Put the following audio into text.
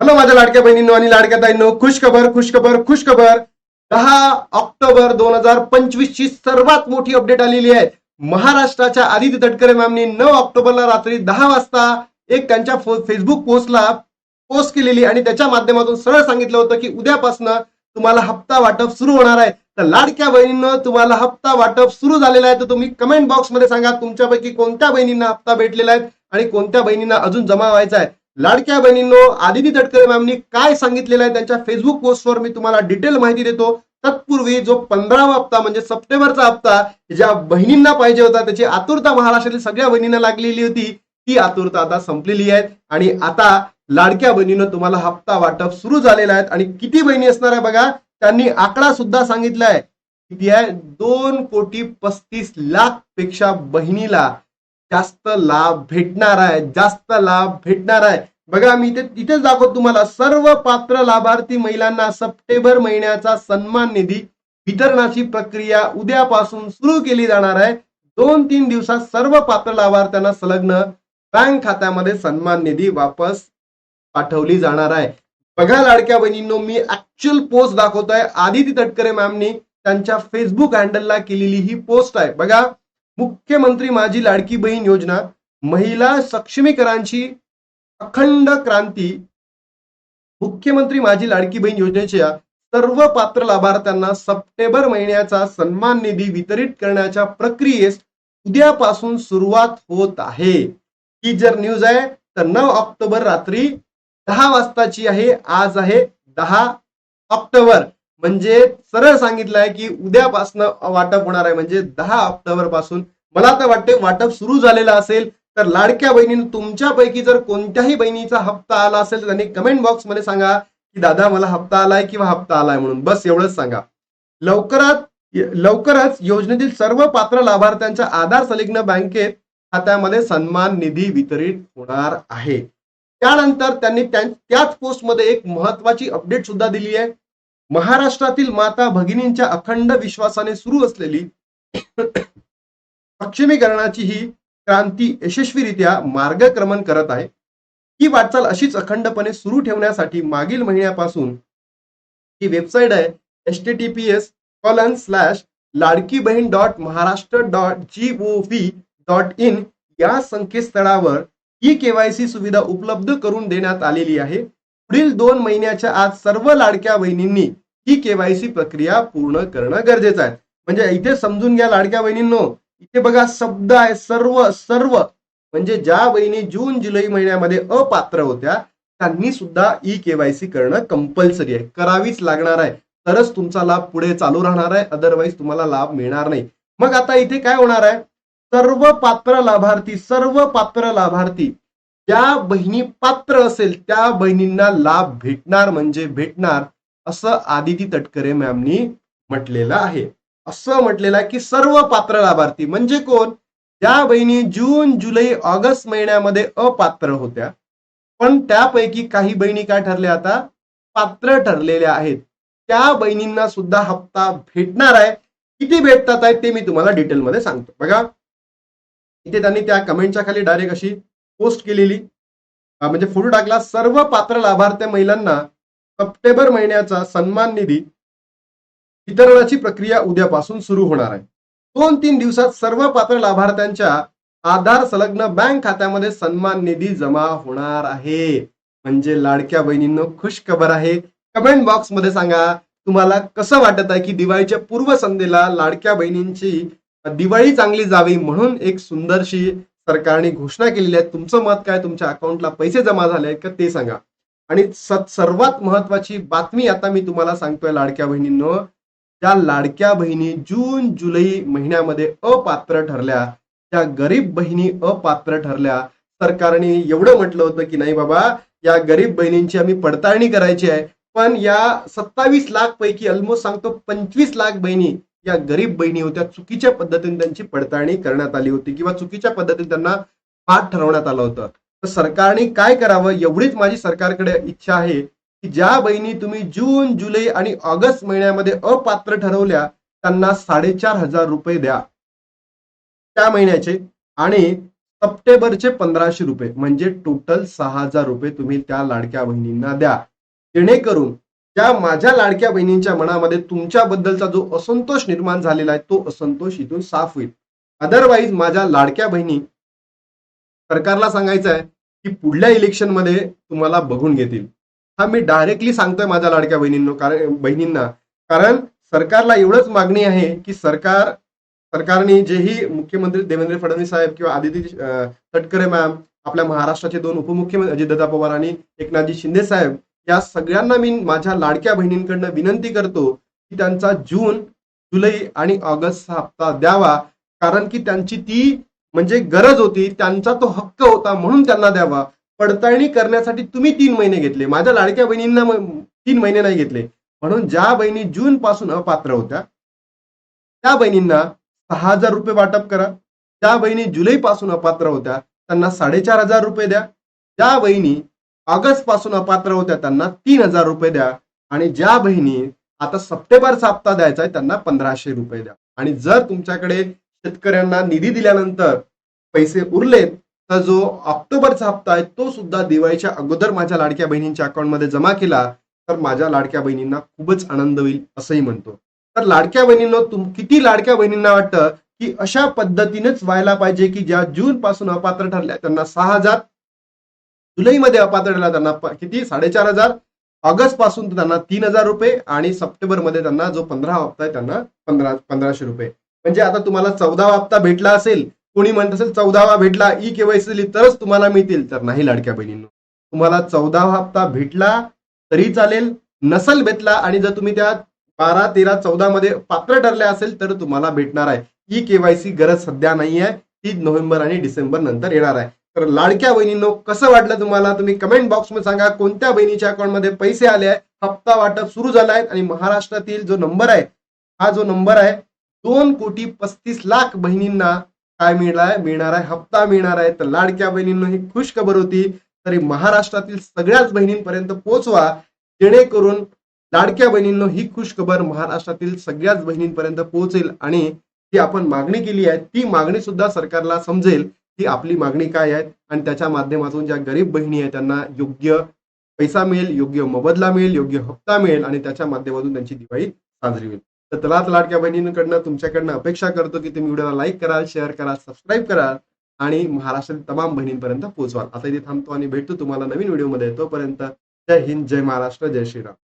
Hello माझ्या लाडक्या बहिणींनो आणि लाडक्या ताईंनो खुश खबर खुश खबर खुश खबर दहा ऑक्टोबर दोन हजार पंचवीस ची सर्वात मोठी अपडेट आलेली आहे. महाराष्ट्राच्या आदित्य तटकरे मॅमनी नऊ ऑक्टोबरला रात्री दहा वाजता एक त्यांच्या फेसबुक पोस्टला पोस्ट केलेली आणि त्याच्या माध्यमातून सरळ सांगितलं होतं की उद्यापासनं तुम्हाला हप्ता वाटप सुरू होणार आहे. तर लाडक्या बहिणींनो तुम्हाला हप्ता वाटप सुरू झालेला आहे. तर तुम्ही कमेंट बॉक्समध्ये सांगा तुमच्यापैकी कोणत्या बहिणींना हप्ता भेटलेला आहे आणि कोणत्या बहिणींना अजून जमा व्हायचा आहे. लाडक्या बहिणींनो आदिती तटकरे मॅमनी काय सांगितलेलं आहे त्यांच्या फेसबुक पोस्टवर मी तुम्हाला डिटेल माहिती देतो. तत्पूर्वी जो पंधरावा हप्ता म्हणजे सप्टेंबरचा हप्ता ज्या बहिणींना पाहिजे होता त्याची आतुरता महाराष्ट्रातील सगळ्या बहिणींना लागलेली होती ती आतुरता आता संपलेली आहे. आणि आता लाडक्या बहिणीनं तुम्हाला हप्ता वाटप सुरू झालेला आहे आणि किती बहिणी असणार आहे बघा त्यांनी आकडा सुद्धा सांगितलाय. किती आहे? दोन कोटी पस्तीस लाखपेक्षा बहिणीला जास्त लाभ भेटणार आहे जास्त लाभ भेटणार आहे. बघा मी इथे तिथेच दाखवतो तुम्हाला सर्व पात्र लाभार्थी महिलांना सप्टेंबर महिन्याचा सन्मान निधी वितरणाची प्रक्रिया उद्यापासून सुरू केली जाणार आहे. दोन तीन दिवसात सर्व पात्र लाभार्थ्यांना संलग्न बँक खात्यामध्ये सन्मान निधी वापस पाठवली जाणार आहे. बघा लाडक्या बहिणींनो मी ऍक्च्युअल पोस्ट दाखवतोय. आदिती तटकरे मॅमनी त्यांच्या फेसबुक हँडलला केलेली ही पोस्ट आहे. बघा मुख्यमंत्री माझी लाडकी बहीण योजना महिला सक्षमीकरांची अखंड क्रांती. मुख्यमंत्री माझी लाडकी बहीण योजनेच्या सर्व पात्र लाभार्थ्यांना सप्टेंबर महिन्याचा सन्मान निधी वितरित करण्याच्या प्रक्रियेस उद्यापासून सुरुवात होत आहे. ही जर न्यूज आहे तर नऊ ऑक्टोबर रात्री दहा वाजताची आहे आज आहे दहा ऑक्टोबर. म्हणजे सरळ सांगितलं आहे की उद्यापासनं वाटप होणार आहे. म्हणजे दहा ऑक्टोबरपासून मला तर वाटते वाटप सुरू झालेलं असेल तर लाडक्या बहिणीनं तुमच्यापैकी जर कोणत्याही बहिणीचा हप्ता आला असेल तर त्यांनी कमेंट बॉक्समध्ये सांगा की दादा मला हप्ता आलाय किंवा हप्ता आलाय म्हणून. बस एवढंच सांगा. लवकरात लवकरच योजनेतील सर्व पात्र लाभार्थ्यांच्या आधार संलग्न बँकेत खात्यामध्ये सन्मान निधी वितरित होणार आहे. त्यानंतर त्यांनी त्याच पोस्टमध्ये एक महत्वाची अपडेट सुद्धा दिली आहे. महाराष्ट्रातील माता भगिनींच्या अखंड विश्वासाने सुरू असलेली सक्षमीकरणाची ही क्रांती यशस्वीरित्या मार्गक्रमण करत आहे. ही वाटचाल अशीच अखंडपणे सुरू ठेवण्यासाठी मागील महिन्यापासून ही वेबसाईट आहे. S T T P S colon slash Ladki Bahin dot Maharashtra dot G O V dot in या संकेतस्थळावर ई केवायसी सुविधा उपलब्ध करून देण्यात आलेली आहे. पुढील दोन महिन्याच्या आत सर्व लाडक्या बहिणींनी ही केवायसी प्रक्रिया पूर्ण करणं गरजेचं आहे. म्हणजे इथे समजून घ्या लाडक्या बहिणींनो. इथे बघा शब्द आहे सर्व सर्व. म्हणजे ज्या बहिणी जून जुलै महिन्यामध्ये अपात्र होत्या त्यांनी सुद्धा ई केवायसी करणं कंपल्सरी आहे. करावीच लागणार आहे. तरच तुमचा लाभ पुढे चालू राहणार आहे. अदरवाईज तुम्हाला लाभ मिळणार नाही. मग आता इथे काय होणार आहे? सर्व पात्र लाभार्थी सर्व पात्र लाभार्थी ज्या बहिणी पात्र असेल त्या बहिणींना लाभ भेटणार म्हणजे भेटणार असं आदिती तटकरे मॅमनी म्हटलेलं आहे. असं म्हटलेलं आहे की सर्व पात्र लाभार्थी म्हणजे कोण? ज्या बहिणी जून जुलै ऑगस्ट महिन्यामध्ये अपात्र होत्या. पण त्यापैकी काही बहिणी काय ठरल्या आता? पात्र ठरलेल्या आहेत. त्या बहिणींना सुद्धा हप्ता भेटणार आहे. किती भेटतात आहेत ते मी तुम्हाला डिटेलमध्ये सांगतो. बघा. इथे त्यांनी त्या कमेंटच्या खाली डायरेक्ट अशी पोस्ट केलेली. म्हणजे फोटो टाकला. सर्व पात्र लाभार्थी महिलांना सप्टेंबर महिन्याचा सन्मान निधी वितरणाची प्रक्रिया उद्यापासून सुरू होणार आहे. दोन तीन दिवसात सर्व पात्र लाभार्थ्यांच्या आधार संलग्न बँक खात्यामध्ये सन्मान निधी जमा होणार आहे. म्हणजे लाडक्या बहिणींनो खुश खबर आहे. कमेंट बॉक्समध्ये सांगा तुम्हाला कसं वाटत आहे की दिवाळीच्या पूर्वसंध्येला लाडक्या बहिणींची दिवाळी चांगली जावी म्हणून एक सुंदरशी सरकारने घोषणा केलेली आहे. तुमचं मत काय? तुमच्या अकाउंटला पैसे जमा झाले आहेत का? ते सांगा. आणि सर्वात महत्वाची बातमी आता मी तुम्हाला सांगतोय लाडक्या बहिणींनो. त्या लाडक्या बहिणी जून जुलै महिन्यामध्ये अपात्र ठरल्या त्या गरीब बहिणी अपात्र ठरल्या सरकारने एवढं म्हटलं होतं की नाही बाबा या गरीब बहिणींची आम्ही पडताळणी करायची आहे. पण या सत्तावीस लाख पैकी ऑलमोस्ट सांगतो पंचवीस लाख बहिणी या गरीब बहिणी होत्या चुकीच्या पद्धतीने त्यांची पडताळणी करण्यात आली होती किंवा चुकीच्या पद्धतीने त्यांना पाठ ठरवण्यात आलं होतं. तर सरकारने काय करावं? एवढीच माझी सरकारकडे इच्छा आहे की ज्या बहिणी तुम्ही जून जुलै आणि ऑगस्ट महिन्यामध्ये अपात्र ठरवल्या त्यांना साडेचार हजार रुपये द्या. त्या महिन्याचे आणि सप्टेंबरचे पंधराशे रुपये म्हणजे टोटल सहा हजार रुपये तुम्ही त्या लाडक्या बहिणींना द्या. जेणेकरून त्या माझ्या लाडक्या बहिणींच्या मनामध्ये तुमच्याबद्दलचा जो असंतोष निर्माण झालेला आहे तो असंतोष इथून साफ होईल. अदरवाईज माझ्या लाडक्या बहिणी सरकारला सांगायचं आहे की पुढल्या इलेक्शनमध्ये तुम्हाला बघून घेतील. हा मी डायरेक्टली सांगतोय माझ्या लाडक्या बहिणींनो कारण बहिणींना. कारण सरकारला एवढंच मागणी आहे की सरकार सरकारने जेही मुख्यमंत्री देवेंद्र फडणवीस साहेब किंवा आदिती तटकरे मॅम आपल्या महाराष्ट्राचे दोन उपमुख्यमंत्री अजितदादा पवार आणि एकनाथजी शिंदे साहेब या सगळ्यांना मी माझ्या लाडक्या बहिणींकडनं विनंती करतो की त्यांचा जून जुलै आणि ऑगस्ट हा हप्ता द्यावा. कारण की त्यांची ती म्हणजे गरज होती त्यांचा तो हक्क होता म्हणून त्यांना द्यावा. पडताळणी करण्यासाठी तुम्ही तीन महिने घेतले. माझ्या लाडक्या बहिणींना तीन महिने नाही घेतले. म्हणून ज्या बहिणी जून पासून अपात्र होत्या त्या बहिणींना सहा हजार रुपये वाटप करा. ज्या बहिणी जुलै पासून अपात्र होत्या त्यांना साडेचार हजार रुपये द्या. ज्या बहिणी ऑगस्टपासून अपात्र होत्या त्यांना तीन हजार रुपये द्या. आणि ज्या बहिणी आता सप्टेंबरचा हप्ता द्यायचा आहे त्यांना पंधराशे रुपये द्या. आणि जर तुमच्याकडे शेतकऱ्यांना निधी दिल्यानंतर पैसे उरलेत तर जो ऑक्टोबरचा हप्ता आहे तो सुद्धा दिवाळीच्या अगोदर माझ्या लाडक्या बहिणींच्या अकाउंटमध्ये जमा केला तर माझ्या लाडक्या बहिणींना खूपच आनंद होईल असंही म्हणतो. तर लाडक्या बहिणींना तुम किती लाडक्या बहिणींना वाटतं की अशा पद्धतीनेच व्हायला पाहिजे की ज्या जून पासून अपात्र ठरल्या त्यांना सहा हजार जुलैमध्ये अपात्र ठरला त्यांना किती? साडेचार हजार ऑगस्टपासून त्यांना तीन हजार रुपये आणि सप्टेंबरमध्ये त्यांना जो पंधरा हप्ता आहे त्यांना पंधरा पंधराशे रुपये. म्हणजे आता तुम्हाला चौदावा हप्ता भेटला असेल कोणी म्हणत असेल चौदावा भेटला ई केवायसी दिली तरच तुम्हाला मिळतील. तर नाही लाडक्या बहिणींनो. तुम्हाला चौदावा हप्ता भेटला तरी चालेल नसल भेटला आणि जर तुम्ही त्या बारा तेरा चौदा मध्ये पात्र ठरले असेल तर तुम्हाला भेटणार आहे. ई केवायसी गरज सध्या नाही आहे. ती नोव्हेंबर आणि डिसेंबर नंतर येणार आहे. तर लाडक्या बहिणींनो कसं वाटलं तुम्हाला? तुम्ही कमेंट बॉक्समध्ये सांगा कोणत्या बहिणीच्या अकाउंटमध्ये पैसे आले आहे? हप्ता वाटप सुरू झाला आहे आणि महाराष्ट्रातील जो नंबर आहे हा जो नंबर आहे दोन कोटी पस्तीस लाख बहिणींना काय मिळणार? मिळणार आहे हप्ता मिळणार आहे. तर लाडक्या बहिणींना ही खुश खबर होती. तरी महाराष्ट्रातील सगळ्याच बहिणींपर्यंत पोहोचवा. जेणेकरून लाडक्या बहिणींनो ही खुश खबर महाराष्ट्रातील सगळ्याच बहिणींपर्यंत पोहोचेल. आणि जी आपण मागणी केली आहे ती मागणी सुद्धा सरकारला समजेल की आपली मागणी काय आहे. आणि त्याच्या माध्यमातून ज्या गरीब बहिणी आहेत त्यांना योग्य पैसा मिळेल योग्य मोबदला मिळेल योग्य हप्ता मिळेल. आणि त्याच्या माध्यमातून त्यांची दिवाळी साजरी होईल. तर तलात लाडक्या बहिणींकडनं तुमच्याकडनं अपेक्षा करतो की तुम्ही व्हिडिओला लाईक कराल शेअर कराल सबस्क्राईब कराल आणि महाराष्ट्रातील तमाम बहिणींपर्यंत पोहोचवाल. आता इथे थांबतो आणि भेटतो तुम्हाला नवीन व्हिडिओमध्ये. तोपर्यंत जय हिंद जय महाराष्ट्र जय श्रीराम.